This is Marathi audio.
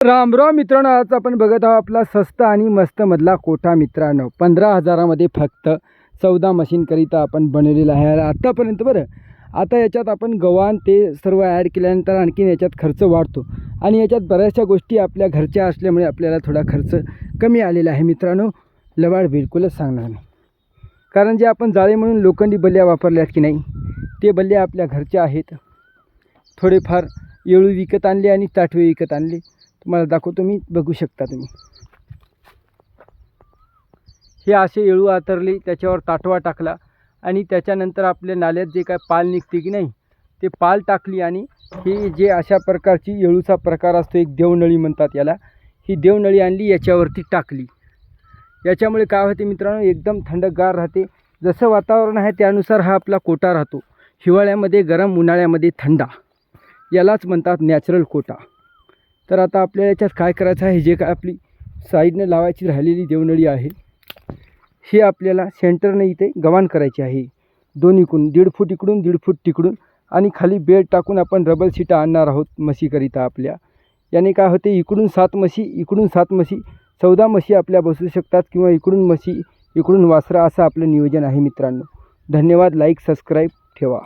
राम राम मित्रांनो आज आपण बघत आहोत आपला स्वस्त आणि मस्त मधला कोठा मित्रांनो. पंधरा हजारामध्ये फक्त चौदा मशीनकरिता आपण बनवलेला आहे. आत्तापर्यंत बरं आता याच्यात आपण गव्हाण ते सर्व ॲड केल्यानंतर आणखीन याच्यात खर्च वाढतो. आणि याच्यात बऱ्याचशा गोष्टी आपल्या घरच्या असल्यामुळे आपल्याला थोडा खर्च कमी आलेला आहे मित्रांनो. लवाड बिलकुलच सांगणार नाही. कारण जे आपण जाळे म्हणून लोखंडी बल्ल्या वापरल्यात की नाही ते बल्ल्या आपल्या घरच्या आहेत. थोडेफार येळू विकत आणले आणि ताटवे विकत आणले. तुम्हाला दाखवतो मी बघू शकता तुम्ही. हे असे येळू आतरले त्याच्यावर ताटवा टाकला आणि त्याच्यानंतर आपल्या नाल्यात जे काय पाल निघते की नाही ते पाल टाकली आणि हे जे अशा प्रकारची येळूचा प्रकार असतो एक देवनळी म्हणतात याला ही देवनळी आणली याच्यावरती टाकली. याच्यामुळे काय होते मित्रांनो एकदम थंडगार राहते. जसं वातावरण आहे त्यानुसार हा आपला कोटा राहतो. हिवाळ्यामध्ये गरम उन्हाळ्यामध्ये थंडा. यालाच म्हणतात नॅचरल कोटा. तर आता आपल्याला याच्यात काय करायचं आहे? जे काय आपली साईडनं लावायची राहिलेली देवनळी आहे हे आपल्याला सेंटरने इथे गव्हाण करायची आहे. दोन इकडून दीड फूट इकडून दीड फूट तिकडून आणि खाली बेड टाकून आपण रबल सीटा आणणार आहोत म्हशीकरिता आपल्या. याने काय होते? इकडून सात म्हशी इकडून सात म्हशी चौदा म्हशी आपल्या बसू शकतात किंवा इकडून म्हशी इकडून वासरा असं आपलं नियोजन आहे मित्रांनो. धन्यवाद. लाईक सबस्क्राईब ठेवा.